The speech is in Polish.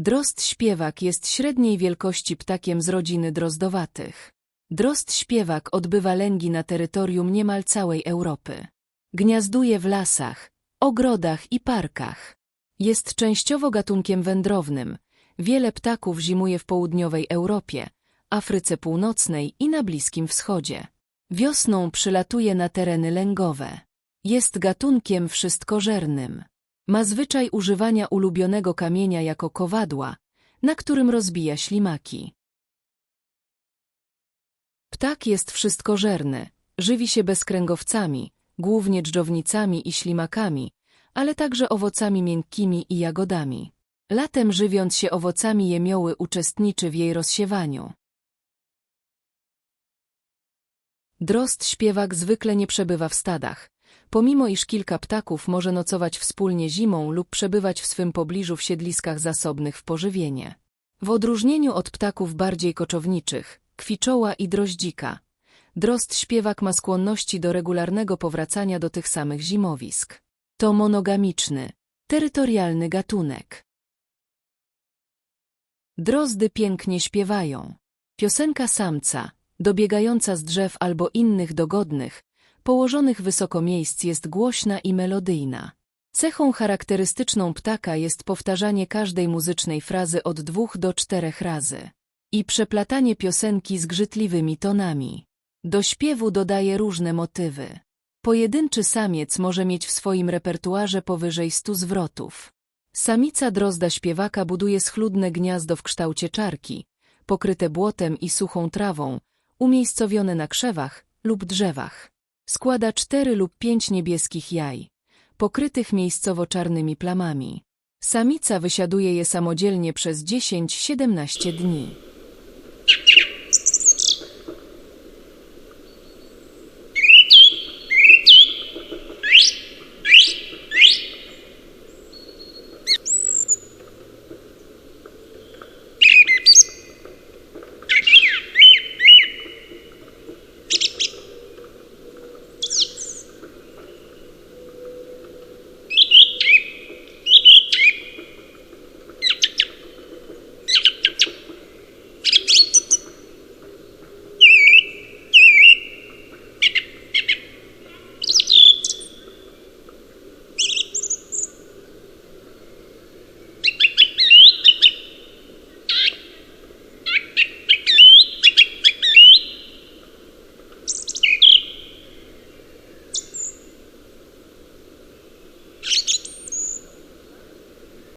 Drozd śpiewak jest średniej wielkości ptakiem z rodziny drozdowatych. Drozd śpiewak odbywa lęgi na terytorium niemal całej Europy. Gniazduje w lasach, ogrodach i parkach. Jest częściowo gatunkiem wędrownym. Wiele ptaków zimuje w południowej Europie, Afryce Północnej i na Bliskim Wschodzie. Wiosną przylatuje na tereny lęgowe. Jest gatunkiem wszystkożernym. Ma zwyczaj używania ulubionego kamienia jako kowadła, na którym rozbija ślimaki. Ptak jest wszystkożerny, żywi się bezkręgowcami, głównie dżdżownicami i ślimakami, ale także owocami miękkimi i jagodami. Latem żywiąc się owocami jemioły uczestniczy w jej rozsiewaniu. Drozd śpiewak zwykle nie przebywa w stadach, pomimo iż kilka ptaków może nocować wspólnie zimą lub przebywać w swym pobliżu w siedliskach zasobnych w pożywienie. W odróżnieniu od ptaków bardziej koczowniczych, kwiczoła i droździka, drozd śpiewak ma skłonności do regularnego powracania do tych samych zimowisk. To monogamiczny, terytorialny gatunek. Drozdy pięknie śpiewają. Piosenka samca, dobiegająca z drzew albo innych dogodnych, położonych wysoko miejsc jest głośna i melodyjna. Cechą charakterystyczną ptaka jest powtarzanie każdej muzycznej frazy od dwóch do czterech razy i przeplatanie piosenki z grzytliwymi tonami. Do śpiewu dodaje różne motywy. Pojedynczy samiec może mieć w swoim repertuarze powyżej stu zwrotów. Samica drozda śpiewaka buduje schludne gniazdo w kształcie czarki, pokryte błotem i suchą trawą, umiejscowione na krzewach lub drzewach. Składa cztery lub pięć niebieskich jaj, pokrytych miejscowo czarnymi plamami. Samica wysiaduje je samodzielnie przez 10-17 dni.